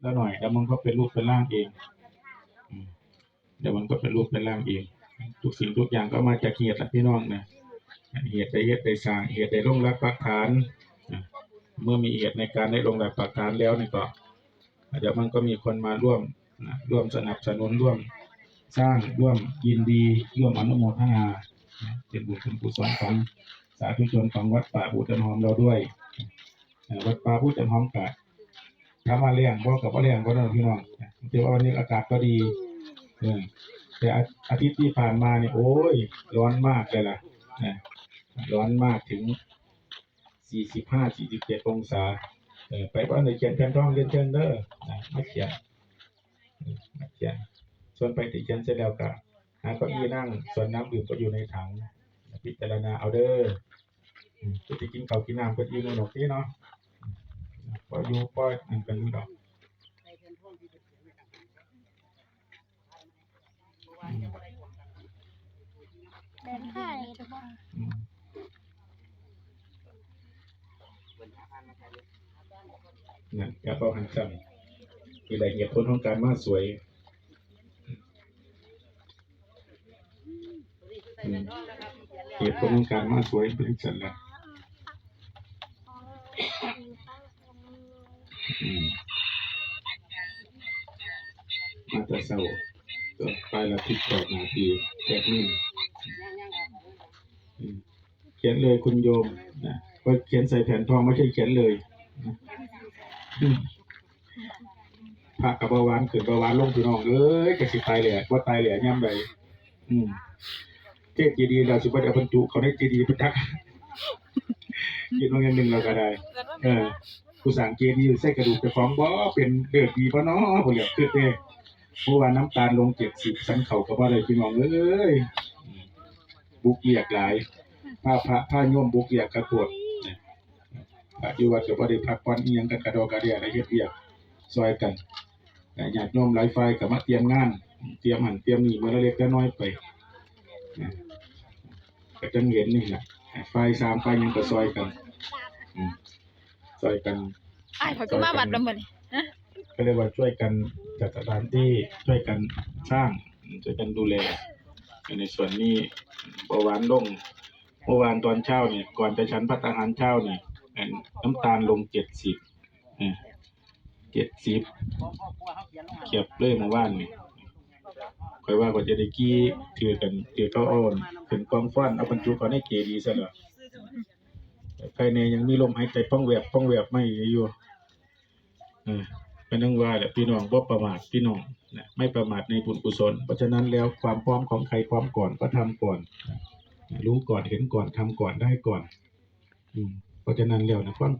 แล้วหน่อยแล้วมันก็เป็นรูปเป็นร่างเองเดี๋ยวมันก็เป็นรูปเป็นร่างเอง ทุกสิ่งทุกอย่างก็มาจากเหตุละพี่น้องนะเหตุได้เหตุได้สร้างเหตุได้ลงรักปักฐานเมื่อมีเหตุในการได้ลงรักปักฐานแล้วนี่ก็เดี๋ยวมันก็มีคนมาร่วมร่วมสนับสนุนร่วมสร้างร่วมยินดีร่วมอนุโมทนาเป็นบุญเป็นกุศลของสาธุชนของวัดป่าบูจันหอมเราด้วยวัดป่าบูจันหอมกะ ถามว่าเลี้ยงบ่กับว่าเลี้ยงก็ได้พี่น้องนะถือว่าวันนี้อากาศก็ดีเออแต่อาทิตย์ที่ผ่านมาเนี่ยโอ้ย ร้อนมากเลยล่ะนะร้อนมากถึง45 47องศาเออไปบ้านในเขียนแผ่นทองเรียนเชิญเด้อนะมาเขียนมาเขียนส่วนไปติเขียนเสร็จแล้วก็หาเก้าอี้นั่ง ส่วนน้ำดื่มก็อยู่ในถังพิจารณาเอาเด้อจะกินข้าวกินน้ำก็ยืนในหนกที่เนาะ พออยู่ก็นั่นกันดอกอืมเดินผ่านเลยทุกคนอืมนั่นแกเป้าหันซ้ำมีหลายเหตุผลของการมาสวยอืมเหตุผลของการมาสวยเป็นสันละ อื มาต่เศร้าก็ไปละทิศแปดนาทีแปดนิ่เขียนเลยคุณโยมนะก็เขียนใส่แผ่นทองไม่ใช่เขียนเลยพระกับเบาหวานขึ้นเบาหวานลงพี่น้องเอ้ยกระสิตายแหละว่าตายแหละย่ำใดอืมเทศจีดีเราสิบ่ได้บรรจุเขาได้เจีดีพุทธะคิดว่าเงินหนึ่งเราก็ได้ เออ ผู้สั่งเกดีใส่กระดูกเจะฟ้าของบ่เป็นเลือดดีบ่เนาะบ่อยากคือเด้เพราะว่าน้ำตาลลง70สันเขาก็บ่ได้พี่น้องเอ้ยบุกเรียกหลายผ้าพระผ้าโยมบุกเรียกกระปวดนะพระอยู่วัดก็บ่ได้พักผ่อนอีหยังกันกระดอกกระเดียอะได้เฮ็ดเวียกซอยกันแต่ญาติโยมหลายฝ่ายก็มาเตรียมงาน เตรียมหันเตรียมนี่เมื้อเล็กและน้อยไปก็จังเห็นนี่แหละฝ่ายสามฝ่ายยังก็ซอยกัน อืมซอยกันอ้ายข่อยก็มาวัดแล้วมื้อนี้ก็เรียกว่าช่วยกันจัดสถานที่ช่วยกันสร้างช่วยกันดูแลในส่วนนี้เมื่อวานลงเมื่อวานตอนเช้าเนี่ยก่อนไปฉันพัตตาหารเช้าเนี่ยอันน้ำตาลลงเจ็ดสิบเจ็ดสิบเก็บเลยเมื่อวานนี่คอยว่าก็จะได้กี้ถือกันถือเขาเอาอ่อนขึ้นกองฟ้อนเอาบรรจุเขาในเจดีย์ซะแล้ว ภายในยังมีลมหายใจป้องแวบป้องแวบไม่อยู่เออก็นั่งว่าแหละพี่น้องบ่ประมาทพี่น้องนะไม่ประมาทในบุญกุศล เพราะฉะนั้นแล้วความพร้อมของใครพร้อมก่อนก็ทำก่อน รู้ก่อนเห็นก่อนทำก่อนได้ก่อน อืมเพราะฉะนั้นแล้วนะความ